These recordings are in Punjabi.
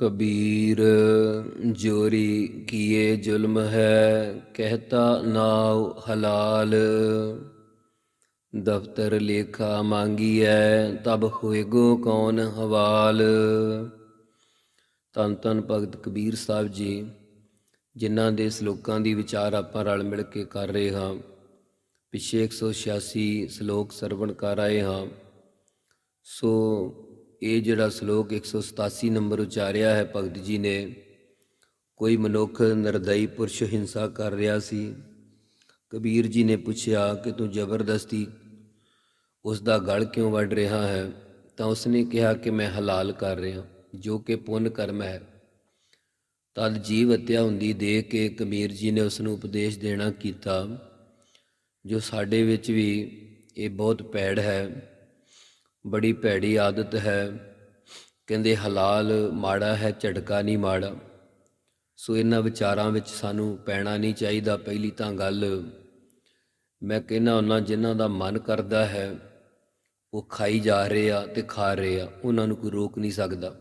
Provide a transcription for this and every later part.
ਕਬੀਰ, ਜੋਰੀ ਕੀਏ ਜ਼ੁਲਮ ਹੈ, ਕਹਤਾ ਨਾਉ ਹਲਾਲ। ਦਫਤਰ ਲੇਖਾ ਮੰਗੀਐ, ਤਬ ਹੋਏਗੋ ਕੌਣ ਹਵਾਲ। ਤਨ ਤਨ ਭਗਤ ਕਬੀਰ ਸਾਹਿਬ ਜੀ, ਜਿਨ੍ਹਾਂ ਦੇ ਸ਼ਲੋਕਾਂ ਦੀ ਵਿਚਾਰ ਆਪਾਂ ਰਲ ਮਿਲ ਕੇ ਕਰ ਰਹੇ ਹਾਂ। ਪਿਛੇ 186 ਸ਼ਲੋਕ ਸਰਵਣ ਕਰ ਆਏ ਹਾਂ। ਸੋ ਇਹ ਜਿਹੜਾ ਸ਼ਲੋਕ 187 ਨੰਬਰ ਉਚਾਰਿਆ ਹੈ, ਭਗਤ ਜੀ ਨੇ, ਕੋਈ ਮਨੁੱਖ ਨਿਰਦਈ ਪੁਰਸ਼ ਹਿੰਸਾ ਕਰ ਰਿਹਾ ਸੀ। ਕਬੀਰ ਜੀ ਨੇ ਪੁੱਛਿਆ ਕਿ ਤੂੰ ਜ਼ਬਰਦਸਤੀ ਉਸ ਦਾ ਗਲ ਕਿਉਂ ਵੱਢ ਰਿਹਾ ਹੈ? ਤਾਂ ਉਸਨੇ ਕਿਹਾ ਕਿ ਮੈਂ ਹਲਾਲ ਕਰ ਰਿਹਾ, ਜੋ ਕਿ ਪੁੰਨ ਕਰਮ ਹੈ। ਤਦ ਜੀਵ ਹੱਤਿਆ ਹੁੰਦੀ ਦੇਖ ਕੇ ਕਬੀਰ ਜੀ ਨੇ ਉਸ ਨੂੰ ਉਪਦੇਸ਼ ਦੇਣਾ ਕੀਤਾ, ਜੋ ਸਾਡੇ ਵਿੱਚ ਵੀ ਇਹ ਬਹੁਤ ਪੈੜ ਹੈ। ਬੜੀ ਭੈੜੀ ਆਦਤ ਹੈ। ਕਹਿੰਦੇ, ਹਲਾਲ ਮਾੜਾ ਹੈ, ਝਟਕਾ ਨਹੀਂ ਮਾੜਾ। ਸੋ ਇਹਨਾਂ ਵਿਚਾਰਾਂ ਵਿੱਚ ਸਾਨੂੰ ਪੈਣਾ ਨਹੀਂ ਚਾਹੀਦਾ। ਪਹਿਲੀ ਤਾਂ ਗੱਲ, ਮੈਂ ਕਹਿੰਦਾ ਉਹਨਾਂ ਜਿਨ੍ਹਾਂ ਦਾ ਮਨ ਕਰਦਾ ਹੈ, ਉਹ ਖਾਈ ਜਾ ਰਹੇ ਆ ਤੇ ਖਾ ਰਹੇ ਆ। ਉਹਨਾਂ ਨੂੰ ਕੋਈ ਰੋਕ ਨਹੀਂ ਸਕਦਾ।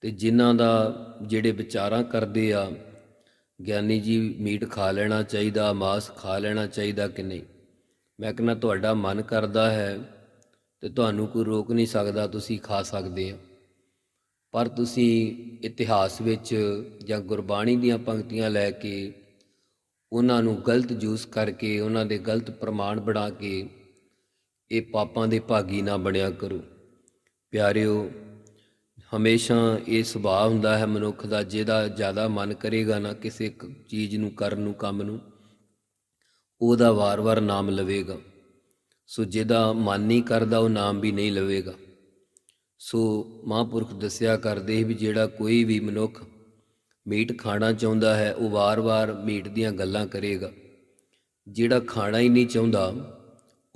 ਤੇ ਜਿਨ੍ਹਾਂ ਦਾ ਜਿਹੜੇ ਵਿਚਾਰਾਂ ਕਰਦੇ ਆ, ਗਿਆਨੀ ਜੀ ਮੀਟ ਖਾ ਲੈਣਾ ਚਾਹੀਦਾ, ਮਾਸ ਖਾ ਲੈਣਾ ਚਾਹੀਦਾ ਕਿ ਨਹੀਂ? ਮੈਂ ਕਹਿੰਦਾ, ਤੁਹਾਡਾ ਮਨ ਕਰਦਾ ਹੈ ਤੇ ਤੁਹਾਨੂੰ ਕੋਈ ਰੋਕ ਨਹੀਂ ਸਕਦਾ, ਤੁਸੀਂ ਖਾ ਸਕਦੇ ਆ ਪਰ ਤੁਸੀਂ ਇਤਿਹਾਸ ਵਿੱਚ ਜਾਂ ਗੁਰਬਾਣੀ ਦੀਆਂ ਪੰਕਤੀਆਂ ਲੈ ਕੇ ਉਹਨਾਂ ਨੂੰ ਗਲਤ ਜੂਸ ਕਰਕੇ, ਉਹਨਾਂ ਦੇ ਗਲਤ ਪ੍ਰਮਾਣ ਬਣਾ ਕੇ ਇਹ ਪਾਪਾਂ ਦੇ ਭਾਗੀ ਨਾ ਬਣਿਆ ਕਰੋ। ਪਿਆਰਿਓ, ਹਮੇਸ਼ਾ ਇਹ ਸੁਭਾਅ ਹੁੰਦਾ ਹੈ ਮਨੁੱਖ ਦਾ, ਜਿਹਦਾ ਜ਼ਿਆਦਾ ਮਨ ਕਰੇਗਾ ਨਾ ਕਿਸੇ ਚੀਜ਼ ਨੂੰ, ਕਰਨ ਨੂੰ, ਕੰਮ ਨੂੰ, ਉਹਦਾ ਵਾਰ-ਵਾਰ ਨਾਮ ਲਵੇਗਾ। ਸੋ ਜਿਹਦਾ ਮਨ ਨਹੀਂ ਕਰਦਾ, ਉਹ ਨਾਮ ਵੀ ਨਹੀਂ ਲਵੇਗਾ। ਸੋ ਮਹਾਂਪੁਰਖ ਦੱਸਿਆ ਕਰਦੇ ਵੀ ਜਿਹੜਾ ਕੋਈ ਵੀ ਮਨੁੱਖ ਮੀਟ ਖਾਣਾ ਚਾਹੁੰਦਾ ਹੈ, ਉਹ ਵਾਰ-ਵਾਰ ਮੀਟ ਦੀਆਂ ਗੱਲਾਂ ਕਰੇਗਾ। ਜਿਹੜਾ ਖਾਣਾ ਹੀ ਨਹੀਂ ਚਾਹੁੰਦਾ,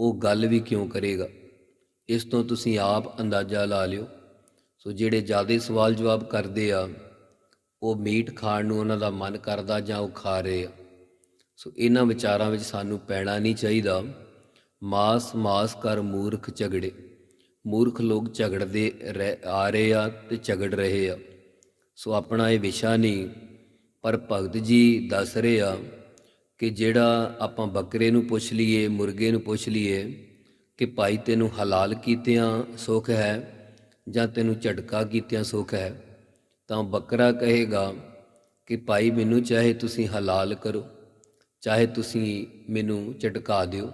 ਉਹ ਗੱਲ ਵੀ ਕਿਉਂ ਕਰੇਗਾ? ਇਸ ਤੋਂ ਤੁਸੀਂ ਆਪ ਅੰਦਾਜ਼ਾ ਲਾ ਲਿਓ। ਸੋ ਜਿਹੜੇ ਜ਼ਿਆਦਾ ਸਵਾਲ ਜਵਾਬ ਕਰਦੇ ਆ, ਉਹ ਮੀਟ ਖਾਣ ਨੂੰ ਉਹਨਾਂ ਦਾ ਮਨ ਕਰਦਾ ਜਾਂ ਉਹ ਖਾ ਰਹੇ ਆ। ਸੋ ਇਹਨਾਂ ਵਿਚਾਰਾਂ ਵਿੱਚ ਸਾਨੂੰ ਪੈਣਾ ਨਹੀਂ ਚਾਹੀਦਾ। ਮਾਸ ਮਾਸ ਕਰ ਮੂਰਖ ਝਗੜੇ। ਮੂਰਖ ਲੋਕ ਝਗੜਦੇ ਰਹਿ- ਆ ਰਹੇ ਆ ਤੇ ਝਗੜ ਰਹੇ ਆ। ਸੋ ਆਪਣਾ ਇਹ ਵਿਸ਼ਾ ਨਹੀਂ, ਪਰ ਭਗਤ ਜੀ ਦੱਸ ਰਹੇ ਆ ਕਿ ਜਿਹੜਾ ਆਪਾਂ ਬੱਕਰੇ ਨੂੰ ਪੁੱਛ ਲਈਏ, ਮੁਰਗੇ ਨੂੰ ਪੁੱਛ ਲਈਏ ਕਿ ਭਾਈ ਤੈਨੂੰ ਹਲਾਲ ਕੀਤਿਆਂ ਸੁੱਖ ਹੈ ਜਾਂ ਤੈਨੂੰ ਝਟਕਾ ਕੀਤਿਆਂ ਸੁੱਖ ਹੈ, ਤਾਂ ਬੱਕਰਾ ਕਹੇਗਾ ਕਿ ਭਾਈ ਮੈਨੂੰ ਚਾਹੇ ਤੁਸੀਂ ਹਲਾਲ ਕਰੋ, ਚਾਹੇ ਤੁਸੀਂ ਮੈਨੂੰ ਝਟਕਾ ਦਿਓ।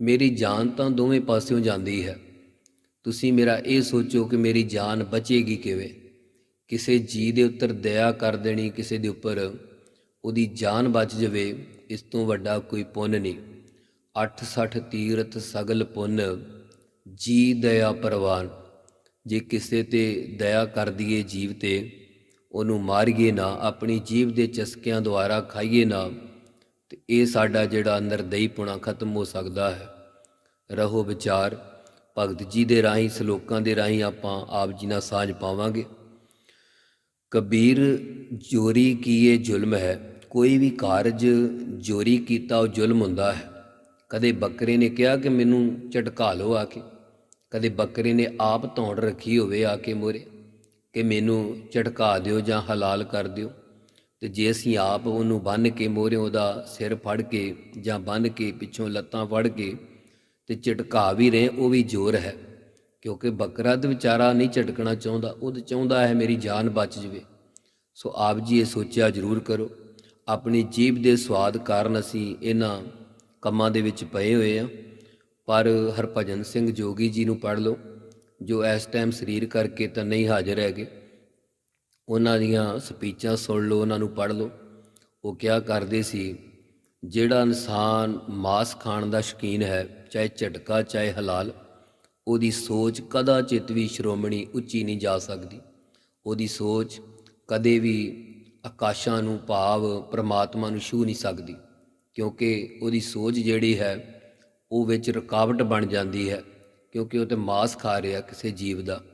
ਮੇਰੀ ਜਾਨ ਤਾਂ ਦੋਵੇਂ ਪਾਸਿਓਂ ਜਾਂਦੀ ਹੈ। ਤੁਸੀਂ ਮੇਰਾ ਇਹ ਸੋਚੋ ਕਿ ਮੇਰੀ ਜਾਨ ਬਚੇਗੀ ਕਿਵੇਂ? ਕਿਸੇ ਜੀ ਦੇ ਉੱਤਰ ਦਇਆ ਕਰ ਦੇਣੀ, ਕਿਸੇ ਦੇ ਉੱਪਰ ਉਹਦੀ ਜਾਨ ਬਚ ਜਾਵੇ, ਇਸ ਤੋਂ ਵੱਡਾ ਕੋਈ ਪੁੰਨ ਨਹੀਂ। 860 ਤੀਰਥ ਸਗਲ ਪੁੰਨ, ਜੀ ਦਇਆ ਪ੍ਰਵਾਨ। ਜੇ ਕਿਸੇ ਤੇ ਦਇਆ ਕਰ ਦਈਏ ਜੀਵ ਤੇ, ਉਹਨੂੰ ਮਾਰੀਏ ਨਾ, ਆਪਣੀ ਜੀਵ ਦੇ ਚਸਕਿਆਂ ਦੁਆਰਾ ਖਾਈਏ ਨਾ ਤੇ ਇਹ ਸਾਡਾ ਜਿਹੜਾ ਨਿਰਦਈ ਪੁਣਾ ਖਤਮ ਹੋ ਸਕਦਾ ਹੈ। ਰਹੋ ਵਿਚਾਰ, ਭਗਤ ਜੀ ਦੇ ਰਾਹੀਂ, ਸ਼ਲੋਕਾਂ ਦੇ ਰਾਹੀਂ ਆਪਾਂ ਆਪ ਜੀ ਨਾਲ ਸਾਂਝ ਪਾਵਾਂਗੇ। ਕਬੀਰ, ਜੋਰੀ ਕੀਏ ਜ਼ੁਲਮ ਹੈ? ਕੋਈ ਵੀ ਕਾਰਜ ਜੋਰੀ ਕੀਤਾ ਉਹ ਜ਼ੁਲਮ ਹੁੰਦਾ ਹੈ। ਕਦੇ ਬੱਕਰੇ ਨੇ ਕਿਹਾ ਕਿ ਮੈਨੂੰ ਝਟਕਾ ਲਓ ਆ ਕੇ। ਕਦੇ ਬੱਕਰੇ ਨੇ ਆਪ ਧੌਣ ਰੱਖੀ ਹੋਵੇ ਆ ਕੇ ਮੋਰੇ। ਕਿ ਮੈਨੂੰ ਝਟਕਾ ਦਿਓ ਜਾਂ ਹਲਾਲ ਕਰ ਦਿਓ। ਤੇ ਜੇ ਅਸੀਂ ਆਪ ਉਹਨੂੰ ਬੰਨ ਕੇ ਮੋਹਰਿਓ ਦਾ ਸਿਰ ਫੜ ਕੇ ਜਾਂ ਬੰਨ ਕੇ ਪਿੱਛੋਂ ਲੱਤਾਂ ਫੜ ਕੇ ਤੇ ਝਟਕਾ ਵੀ ਰਹੇ, ਉਹ ਵੀ ਜ਼ੋਰ ਹੈ। ਕਿਉਂਕਿ ਬੱਕਰਾ ਤੇ ਵਿਚਾਰਾ ਨਹੀਂ ਝਟਕਣਾ ਚਾਹੁੰਦਾ, ਉਹ ਤਾਂ ਚਾਹੁੰਦਾ ਹੈ ਮੇਰੀ ਜਾਨ ਬਚ ਜਵੇ। ਸੋ ਆਪ ਜੀ ਇਹ ਸੋਚਿਆ ਜ਼ਰੂਰ ਕਰੋ। ਆਪਣੀ ਜੀਬ ਦੇ ਸਵਾਦ ਕਾਰਨ ਅਸੀਂ ਇਹਨਾਂ ਕੰਮਾਂ ਦੇ ਵਿੱਚ ਪਏ ਹੋਏ ਆ ਪਰ ਹਰਭਜਨ ਸਿੰਘ ਜੋਗੀ ਜੀ ਨੂੰ ਪੜ੍ਹ ਲਓ, ਜੋ ਇਸ ਟਾਈਮ ਸਰੀਰ ਕਰਕੇ ਤਾਂ ਨਹੀਂ ਹਾਜ਼ਰ ਹੈਗੇ। ਉਹਨਾਂ ਦੀਆਂ ਸਪੀਚਾਂ ਸੁਣ ਲਓ, ਉਹਨਾਂ ਨੂੰ ਪੜ੍ਹ ਲਓ। ਉਹ ਕਿਹਾ ਕਰਦੇ ਸੀ, ਜਿਹੜਾ ਇਨਸਾਨ ਮਾਸ ਖਾਣ ਦਾ ਸ਼ੌਕੀਨ ਹੈ, ਚਾਹੇ ਝਟਕਾ, ਚਾਹੇ ਹਲਾਲ, ਉਹਦੀ ਸੋਚ ਕਦਾ ਚਿਤ ਵੀ ਸ਼੍ਰੋਮਣੀ ਉੱਚੀ ਨਹੀਂ ਜਾ ਸਕਦੀ। ਉਹਦੀ ਸੋਚ ਕਦੇ ਵੀ ਆਕਾਸ਼ਾਂ ਨੂੰ ਭਾਵ ਪ੍ਰਮਾਤਮਾ ਨੂੰ ਛੂ ਨਹੀਂ ਸਕਦੀ, ਕਿਉਂਕਿ ਉਹਦੀ ਸੋਚ ਜਿਹੜੀ ਹੈ, ਉਹ ਵਿੱਚ ਰੁਕਾਵਟ ਬਣ ਜਾਂਦੀ ਹੈ, ਕਿਉਂਕਿ ਉਹ ਤੇ ਮਾਸ ਖਾ ਰਿਹਾ ਕਿਸੇ ਜੀਵ ਦਾ।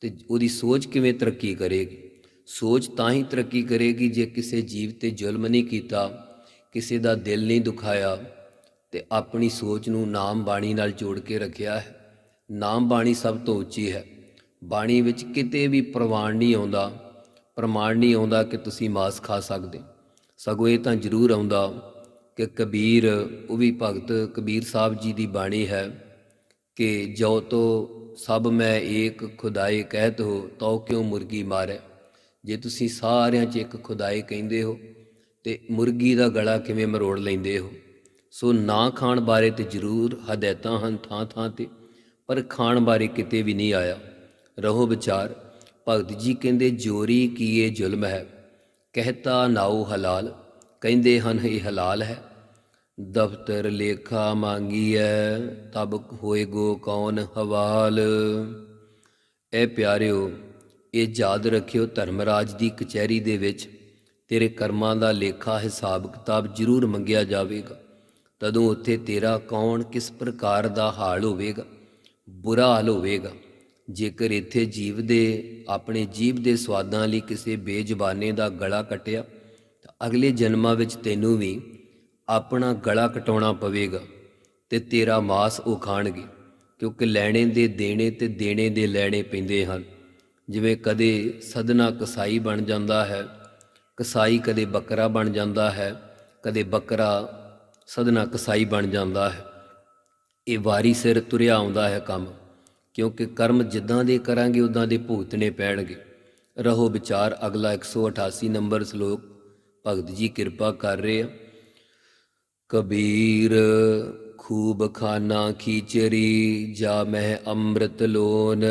ਤੇ ਉਹਦੀ ਸੋਚ ਕਿਵੇਂ ਤਰੱਕੀ ਕਰੇਗੀ? ਸੋਚ ਤਾਂ ਹੀ ਤਰੱਕੀ ਕਰੇਗੀ ਜੇ ਕਿਸੇ ਜੀਵ ਤੇ ਜ਼ੁਲਮ ਨਹੀਂ ਕੀਤਾ, ਕਿਸੇ ਦਾ ਦਿਲ ਨਹੀਂ ਦੁਖਾਇਆ ਤੇ ਆਪਣੀ ਸੋਚ ਨੂੰ ਨਾਮ ਬਾਣੀ ਨਾਲ ਜੋੜ ਕੇ ਰੱਖਿਆ ਹੈ। ਨਾਮ ਬਾਣੀ ਸਭ ਤੋਂ ਉੱਚੀ ਹੈ। ਬਾਣੀ ਵਿੱਚ ਕਿਤੇ ਵੀ ਪ੍ਰਵਾਨ ਨਹੀਂ ਆਉਂਦਾ, ਪ੍ਰਮਾਣ ਨਹੀਂ ਆਉਂਦਾ ਕਿ ਤੁਸੀਂ ਮਾਸ ਖਾ ਸਕਦੇ। ਸਗੋਂ ਇਹ ਤਾਂ ਜ਼ਰੂਰ ਆਉਂਦਾ ਕਿ ਕਬੀਰ, ਉਹ ਵੀ ਭਗਤ ਕਬੀਰ ਸਾਹਿਬ ਜੀ ਦੀ ਬਾਣੀ ਹੈ ਕਿ ਜੋ ਤੋ ਸਭ ਮੈਂ ਏਕ ਖੁਦਾਏ ਕਹਿਤ ਹੋ ਤੋ ਕਿਉ ਮੁਰਗੀ ਮਾਰੇ? ਜੇ ਤੁਸੀਂ ਸਾਰਿਆਂ 'ਚ ਇੱਕ ਖੁਦਾਈ ਕਹਿੰਦੇ ਹੋ ਤੇ ਮੁਰਗੀ ਦਾ ਗਲਾ ਕਿਵੇਂ ਮਰੋੜ ਲੈਂਦੇ ਹੋ? ਸੋ ਨਾ ਖਾਣ ਬਾਰੇ ਤੇ ਜ਼ਰੂਰ ਹਦਾਇਤਾਂ ਹਨ ਥਾਂ ਥਾਂ ਤੇ, ਪਰ ਖਾਣ ਬਾਰੇ ਕਿਤੇ ਵੀ ਨਹੀਂ ਆਇਆ। ਰਹੋ ਵਿਚਾਰ, ਭਗਤ ਜੀ ਕਹਿੰਦੇ, ਜੋਰੀ ਕੀਏ ਜ਼ੁਲਮ ਹੈ? ਕਹਤਾ ਨਾਉ ਹਲਾਲ। ਕਹਿੰਦੇ ਹਨ, ਇਹ ਹਲਾਲ ਹੈ। ਦਫਤਰ ਲੇਖਾ ਮੰਗੀਐ, ਤਬ ਹੋਏ ਗੋ ਕੌਣ ਹਵਾਲ। ਇਹ ਪਿਆਰਿਓ ਇਹ ਯਾਦ ਰੱਖਿਓ ਧਰਮਰਾਜ ਦੀ ਕਚਹਿਰੀ ਦੇ ਵਿੱਚ ਤੇਰੇ ਕਰਮਾਂ ਦਾ ਲੇਖਾ ਹਿਸਾਬ ਕਿਤਾਬ ਜ਼ਰੂਰ ਮੰਗਿਆ ਜਾਵੇਗਾ। ਤਦੋਂ ਉੱਥੇ ਤੇਰਾ ਕੌਣ ਕਿਸ ਪ੍ਰਕਾਰ ਦਾ ਹਾਲ ਹੋਵੇਗਾ, ਬੁਰਾ ਹਾਲ ਹੋਵੇਗਾ। ਜੇਕਰ ਇੱਥੇ ਜੀਵ ਦੇ, ਆਪਣੇ ਜੀਵ ਦੇ ਸਵਾਦਾਂ ਲਈ ਕਿਸੇ ਬੇਜ਼ਬਾਨੇ ਦਾ ਗਲਾ ਕੱਟਿਆ, ਤਾਂ ਅਗਲੇ ਜਨਮਾਂ ਵਿੱਚ ਤੈਨੂੰ ਵੀ ਆਪਣਾ ਗਲਾ ਕਟਾਉਣਾ ਪਵੇਗਾ ਤੇ ਤੇਰਾ ਮਾਸ ਉਹ ਖਾਣਗੇ ਕਿਉਂਕਿ ਲੈਣੇ ਦੇ ਦੇਣੇ ਤੇ ਦੇਣੇ ਦੇ ਲੈਣੇ ਪੈਂਦੇ ਹਨ। ਜਿਵੇਂ ਕਦੇ ਸਦਨਾ ਕਸਾਈ ਬਣ ਜਾਂਦਾ ਹੈ, ਕਸਾਈ ਕਦੇ ਬੱਕਰਾ ਬਣ ਜਾਂਦਾ ਹੈ, ਕਦੇ ਬੱਕਰਾ ਸਦਨਾ ਕਸਾਈ ਬਣ ਜਾਂਦਾ ਹੈ। ਇਹ ਵਾਰੀ ਸਿਰ ਤੁਰਿਆ ਆਉਂਦਾ ਹੈ ਕੰਮ, ਕਿਉਂਕਿ ਕਰਮ ਜਿੱਦਾਂ ਦੇ ਕਰਾਂਗੇ, ਉਦਾਂ ਦੇ ਭੁਗਤਣੇ ਪੈਣਗੇ। ਰਹੋ ਵਿਚਾਰ ਅਗਲਾ 188 ਨੰਬਰ ਸ਼ਲੋਕ, ਭਗਤ ਜੀ ਕਿਰਪਾ ਕਰ ਰਹੇ ਆ। ਕਬੀਰ ਖੂਬ ਖਾਨਾ ਖੀਚਰੀ, ਜਾ ਮਹਿ ਅੰਮ੍ਰਿਤ ਲੋਨ।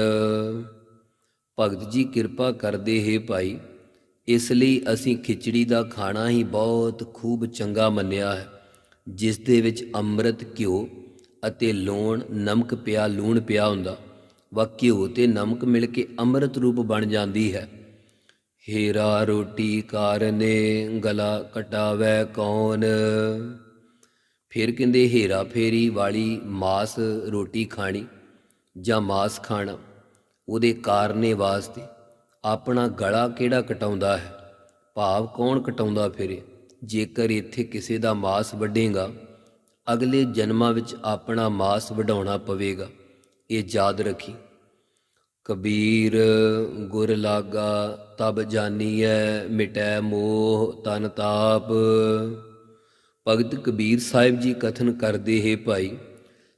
ਭਗਤ ਜੀ ਕਿਰਪਾ ਕਰਦੇ ਹੈ ਭਾਈ, ਇਸ ਲਈ ਅਸੀਂ ਖਿਚੜੀ ਦਾ ਖਾਣਾ ਹੀ ਬਹੁਤ ਖੂਬ ਚੰਗਾ ਮੰਨਿਆ ਹੈ, ਜਿਸ ਦੇ ਵਿੱਚ ਅੰਮ੍ਰਿਤ, ਘਿਓ ਅਤੇ ਲੂਣ, ਨਮਕ ਪਿਆ, ਲੂਣ ਪਿਆ ਹੁੰਦਾ। ਵਾ ਘਿਓ ਤੇ ਨਮਕ ਮਿਲ ਕੇ ਅੰਮ੍ਰਿਤ ਰੂਪ ਬਣ ਜਾਂਦੀ ਹੈ। ਹੀਰਾ ਰੋਟੀ ਕਾਰਨੇ ਗਲਾ ਕਟਾਵੇ ਕੌਣ? ਫਿਰ ਕਹਿੰਦੇ ਹੀਰਾ ਫੇਰੀ ਵਾਲੀ ਮਾਸ ਰੋਟੀ ਖਾਣੀ ਜਾਂ ਮਾਸ ਖਾਣਾ। ਉਹਦੇ ਕਾਰਨੇ ਵਾਸਤੇ ਆਪਣਾ ਗਲਾ ਕਿਹੜਾ ਕਟਾਉਂਦਾ ਹੈ? ਭਾਵ ਕੌਣ ਕਟਾਉਂਦਾ ਫਿਰੇ? ਜੇਕਰ ਇੱਥੇ ਕਿਸੇ ਦਾ ਮਾਸ ਵੱਢੇਗਾ, ਅਗਲੇ ਜਨਮਾਂ ਵਿੱਚ ਆਪਣਾ ਮਾਸ ਵਢਾਉਣਾ ਪਵੇਗਾ। ਇਹ ਯਾਦ ਰੱਖੀ। ਕਬੀਰ, ਗੁਰ ਲਾਗਾ, ਤਬ ਜਾਨੀਐ, ਮਿਟੈ ਮੋਹ ਤਨ ਤਾਪ। ਭਗਤ ਕਬੀਰ ਸਾਹਿਬ ਜੀ ਕਥਨ ਕਰਦੇ ਹੈ ਭਾਈ,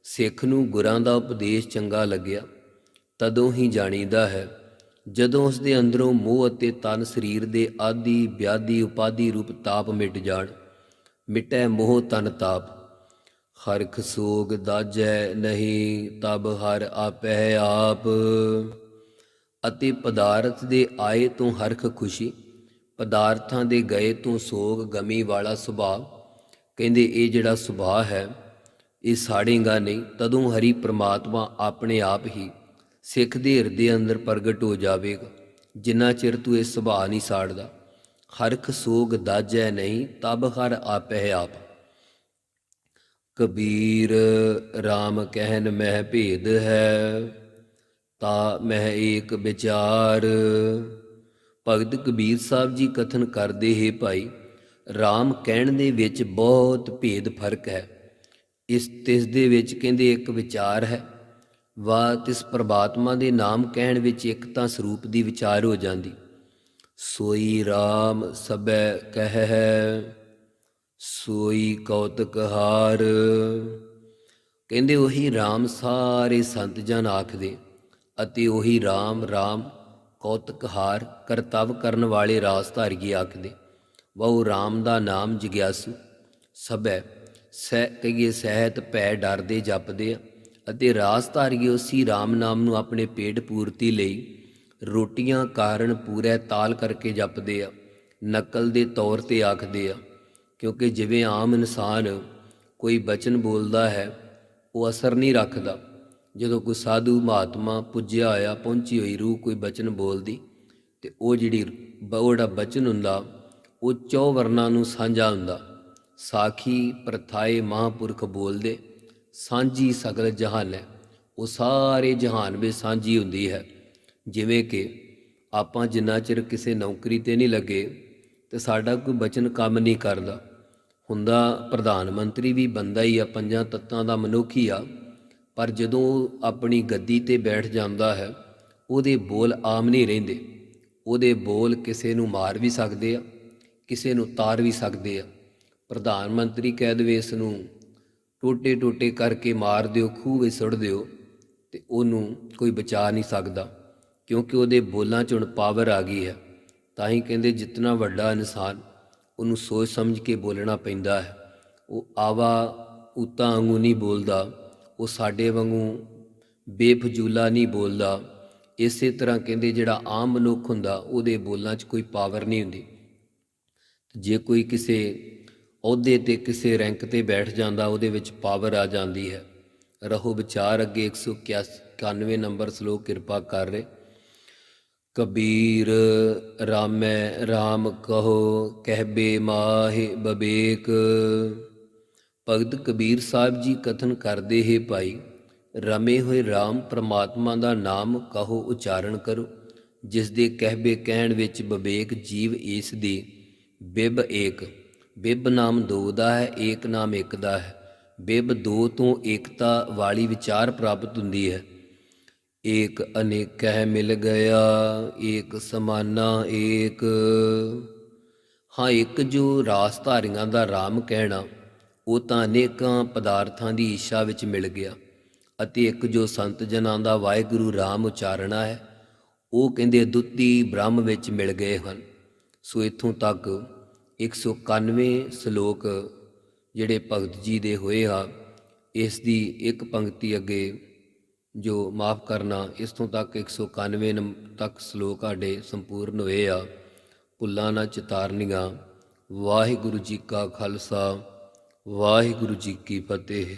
ਸਿੱਖ ਨੂੰ ਗੁਰਾਂ ਦਾ ਉਪਦੇਸ਼ ਚੰਗਾ ਲੱਗਿਆ। ਤਦੋਂ ਹੀ ਜਾਣੀਦਾ ਹੈ। ਜਦੋਂ ਉਸ ਦੇ ਅੰਦਰੋਂ ਮੋਹ ਅਤੇ ਤਨ ਸਰੀਰ ਦੇ ਆਦੀ, ਵਿਆਦੀ, ਉਪਾਦੀ ਰੂਪ ਤਾਪ ਮਿਟ ਜਾਣ, ਮਿਟੈ ਮੋਹ ਤਨ ਤਾਪ। ਹਰਖ ਸੋਗ ਦਾਜੈ ਨਹੀਂ, ਤਬ ਹਰ ਆਪੈ ਆਪ। ਅਤੇ ਪਦਾਰਥ ਦੇ ਆਏ ਤੋਂ ਹਰਖ ਖੁਸ਼ੀ, ਪਦਾਰਥਾਂ ਦੇ ਗਏ ਤੋਂ ਸੋਗ ਗਮੀ ਵਾਲਾ ਸੁਭਾਅ। ਕਹਿੰਦੇ, ਇਹ ਜਿਹੜਾ ਸੁਭਾਅ ਹੈ, ਇਹ ਸਾੜੇਗਾ ਨਹੀਂ, ਤਦੋਂ ਹਰੀ ਪ੍ਰਮਾਤਮਾ ਆਪਣੇ ਆਪ ਹੀ ਸਿੱਖ ਦੇ ਹਿਰਦੇ ਅੰਦਰ ਪ੍ਰਗਟ ਹੋ ਜਾਵੇਗਾ। ਜਿੰਨਾ ਚਿਰ ਤੂੰ ਇਹ ਸੁਭਾਅ ਨਹੀਂ ਸਾੜਦਾ ਹਰਖ ਸੋਗ ਦਾਜੈ ਨਹੀਂ, ਤਬ ਹਰ ਆਪੈ ਆਪ। ਕਬੀਰ RAM ਕਹਿਨ ਮਹਿ ਭੇਦ ਹੈ, ਤਾ ਮਹਿ ਏਕ ਵਿਚਾਰ। ਭਗਤ ਕਬੀਰ ਸਾਹਿਬ ਜੀ ਕਥਨ ਕਰਦੇ ਹੈ ਭਾਈ RAM ਕਹਿਣ ਦੇ ਵਿੱਚ ਬਹੁਤ ਭੇਦ ਫ਼ਰਕ ਹੈ। ਇਸ ਤਿਸ ਦੇ ਵਿੱਚ ਕਹਿੰਦੇ ਇੱਕ ਵਿਚਾਰ ਹੈ ਵਾ ਤਿਸ ਪ੍ਰਮਾਤਮਾ ਦੇ ਨਾਮ ਕਹਿਣ ਵਿੱਚ ਇੱਕ ਤਾਂ ਸਰੂਪ ਦੀ ਵਿਚਾਰ ਹੋ ਜਾਂਦੀ। ਸੋਈ RAM ਸਬੈ ਕਹਿ ਸੋਈ ਕੌਤਕ ਹਾਰ ਕਹਿੰਦੇ ਉਹੀ RAM ਸਾਰੇ ਸੰਤ ਜਨ ਆਖਦੇ, ਅਤੇ ਉਹੀ RAM RAM ਕੌਤਕ ਹਾਰ ਕਰਤਵ ਕਰਨ ਵਾਲੇ ਰਾਸ ਧਾਰੀਏ ਆਖਦੇ। ਬਹੁ RAM ਦਾ ਨਾਮ ਜਗਿਆਸੂ, ਸਭੈ ਸਹਿ ਕਹੀਏ ਸਹਿਤ ਭੈ ਡਰਦੇ ਜਪਦੇ ਆ। ਅਤੇ ਰਾਸ ਧਾਰੀਏ ਰਾਮ ਨਾਮ ਨੂੰ ਆਪਣੇ ਪੇਟ ਪੂਰਤੀ ਲਈ ਰੋਟੀਆਂ ਕਾਰਨ ਪੂਰੇ ਤਾਲ ਕਰਕੇ ਜਪਦੇ ਆ, ਨਕਲ ਦੇ ਤੌਰ ਤੇ ਆਖਦੇ ਆ, ਕਿਉਂਕਿ ਜਿਵੇਂ ਆਮ ਇਨਸਾਨ ਕੋਈ ਬਚਨ ਬੋਲਦਾ ਹੈ, ਉਹ ਅਸਰ ਨਹੀਂ ਰੱਖਦਾ। ਜਦੋਂ ਕੋਈ ਸਾਧੂ ਮਹਾਤਮਾ ਪੁੱਜਿਆ ਆਇਆ ਪਹੁੰਚੀ ਹੋਈ ਰੂਹ ਕੋਈ ਬਚਨ ਬੋਲਦੀ, ਤੇ ਉਹ ਜਿਹੜੀ ਬੋੜਾ ਬਚਨ ਹੁੰਦਾ, ਉਹ ਚੌ ਵਰਨਾਂ ਨੂੰ ਸਾਂਝਾ ਹੁੰਦਾ। ਸਾਖੀ, ਪ੍ਰਥਾਏ, ਮਹਾਂਪੁਰਖ ਬੋਲਦੇ ਸਾਂਝੀ ਸਗਲ ਜਹਾਨ ਹੈ। ਉਹ ਸਾਰੇ ਜਹਾਨ ਵਿੱਚ ਸਾਂਝੀ ਹੁੰਦੀ ਹੈ। ਜਿਵੇਂ ਕਿ ਆਪਾਂ ਜਿੰਨਾ ਚਿਰ ਕਿਸੇ ਨੌਕਰੀ ਤੇ ਨਹੀਂ ਲੱਗੇ ਤੇ ਸਾਡਾ ਕੋਈ ਬਚਨ ਕੰਮ ਨਹੀਂ ਕਰਦਾ। ਹੁੰਦਾ ਪ੍ਰਧਾਨ ਮੰਤਰੀ ਵੀ ਬੰਦਾ ਹੀ ਆ, ਪੰਜਾਂ ਤੱਤਾਂ ਦਾ ਮਨੁੱਖ ਹੀ ਆ। ਪਰ ਜਦੋਂ ਆਪਣੀ ਗੱਦੀ ਤੇ ਬੈਠ ਜਾਂਦਾ ਹੈ, ਉਹਦੇ ਬੋਲ ਆਮ ਨਹੀਂ ਰਹਿੰਦੇ। ਉਹਦੇ ਬੋਲ ਕਿਸੇ ਨੂੰ ਮਾਰ ਵੀ ਸਕਦੇ ਆ, ਕਿਸੇ ਨੂੰ ਤਾਰ ਵੀ ਸਕਦੇ ਆ। ਪ੍ਰਧਾਨ ਮੰਤਰੀ ਕਹਿ ਦੇਵੇ ਇਸ ਨੂੰ ਟੋਟੇ ਟੋਟੇ ਕਰਕੇ ਮਾਰ ਦਿਓ, ਖੂਹ ਵਿੱਚ ਸੁੱਟ ਦਿਓ ਤੇ ਉਹਨੂੰ ਕੋਈ ਬਚਾ ਨਹੀਂ ਸਕਦਾ, ਕਿਉਂਕਿ ਉਹਦੇ ਬੋਲਾਂ 'ਚ ਹੁਣ ਪਾਵਰ ਆ ਗਈ ਹੈ। ਤਾਂ ਹੀ ਕਹਿੰਦੇ ਜਿੰਨਾ ਵੱਡਾ ਇਨਸਾਨ ਉਹਨੂੰ ਸੋਚ ਸਮਝ ਕੇ ਬੋਲਣਾ ਪੈਂਦਾ ਹੈ। ਉਹ ਆਵਾ ਉਤਾ ਵਾਂਗੂ ਨਹੀਂ ਬੋਲਦਾ, ਉਹ ਸਾਡੇ ਵਾਂਗੂ ਬੇਫਜ਼ੂਲਾ ਨਹੀਂ ਬੋਲਦਾ। ਇਸੇ ਤਰ੍ਹਾਂ ਕਹਿੰਦੇ ਜਿਹੜਾ ਆਮ ਮਨੁੱਖ ਹੁੰਦਾ, ਉਹਦੇ ਬੋਲਾਂ 'ਚ ਕੋਈ ਪਾਵਰ ਨਹੀਂ ਹੁੰਦੀ। ਜੇ ਕੋਈ ਕਿਸੇ ਅਹੁਦੇ ਤੇ ਕਿਸੇ ਰੈਂਕ ਤੇ ਬੈਠ ਜਾਂਦਾ, ਉਹਦੇ ਵਿੱਚ ਪਾਵਰ ਆ ਜਾਂਦੀ ਹੈ। ਰਹੋ ਵਿਚਾਰ ਅੱਗੇ 191 ਨੰਬਰ ਸ਼ਲੋਕ ਕਿਰਪਾ ਕਰ ਰਹੇ। ਕਬੀਰ ਰਾਮੈ RAM ਕਹੋ ਕਹਿਬੇ ਮਾਹਿ ਬਬੇਕ। ਭਗਤ ਕਬੀਰ ਸਾਹਿਬ ਜੀ ਕਥਨ ਕਰਦੇ ਹੈ ਭਾਈ, ਰਮੇ ਹੋਏ RAM ਪ੍ਰਮਾਤਮਾ ਦਾ ਨਾਮ ਕਹੋ ਉਚਾਰਨ ਕਰੋ। ਜਿਸ ਦੇ ਕਹਿਬੇ ਕਹਿਣ ਵਿੱਚ ਵਿਵੇਕ ਜੀਵ ਇਸ ਦੀ ਬਿਬ ਏਕ। ਬਿਬ ਨਾਮ ਦੋ ਦਾ ਹੈ, ਏਕ ਨਾਮ ਇੱਕ ਦਾ ਹੈ। ਬਿਬ ਦੋ ਤੋਂ ਏਕਤਾ ਵਾਲੀ ਵਿਚਾਰ ਪ੍ਰਾਪਤ ਹੁੰਦੀ ਹੈ। ਏਕ ਅਨੇਕ ਹੈ ਮਿਲ ਗਿਆ, ਏਕ ਸਮਾਨਾ ਏਕ। ਹਾਂ, ਇੱਕ ਜੋ ਰਾਸ ਧਾਰੀਆਂ ਦਾ ਰਾਮ ਕਹਿਣਾ, ਉਹ ਤਾਂ ਅਨੇਕਾਂ ਪਦਾਰਥਾਂ ਦੀ ਇੱਛਾ ਵਿੱਚ ਮਿਲ ਗਿਆ ਅਤੇ ਇੱਕ ਜੋ ਸੰਤ ਜਨਾਂ ਦਾ ਵਾਹਿਗੁਰੂ ਰਾਮ ਉਚਾਰਣਾ ਹੈ, ਉਹ ਕਹਿੰਦੇ ਦੁੱਤੀ ਬ੍ਰਹਮ ਵਿੱਚ ਮਿਲ ਗਏ ਹਨ। ਸੋ ਇਥੋਂ ਤੱਕ 191 ਸ਼ਲੋਕ ਜਿਹੜੇ ਭਗਤ ਜੀ ਦੇ ਹੋਏ ਆ, ਇਸ ਦੀ ਇੱਕ ਪੰਕਤੀ ਅੱਗੇ ਜੋ ਮਾਫ ਕਰਨਾ, ਇਸ ਤੋਂ ਤੱਕ 191 ਨੰਬ- ਤੱਕ ਸ਼ਲੋਕ ਸਾਡੇ ਸੰਪੂਰਨ ਹੋਏ ਆ। ਭੁੱਲਾਂ ਨਾ ਚਿਤਾਰਨੀਆਂ, ਵਾਹਿਗੁਰੂ ਜੀ ਕਾ ਖਾਲਸਾ, ਵਾਹਿਗੁਰੂ ਜੀ ਕੀ ਫਤਿਹ।